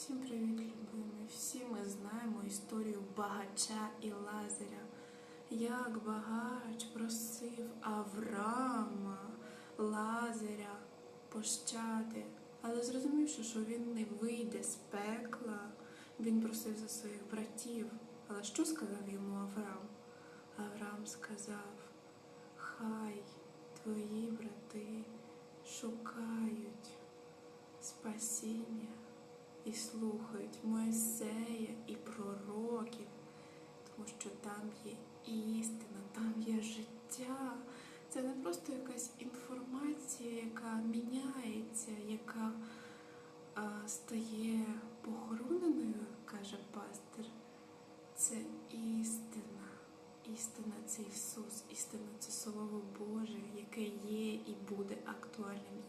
Всім привіт, любимі! Всі ми знаємо історію багача і Лазаря. Як багач просив Авраама, Лазаря пощади, але зрозумівши, що він не вийде з пекла, він просив за своїх братів. Але що сказав йому Авраам? Авраам сказав: Хай твої брати шукають спасіння і слухають Моїсея і пророків, тому що там є істина, там є життя. Це не просто якась інформація, яка міняється, яка а, стає похороненою, каже пастир. Це істина. Істина це Ісус, істина це Слово Боже, яке є і буде актуальним.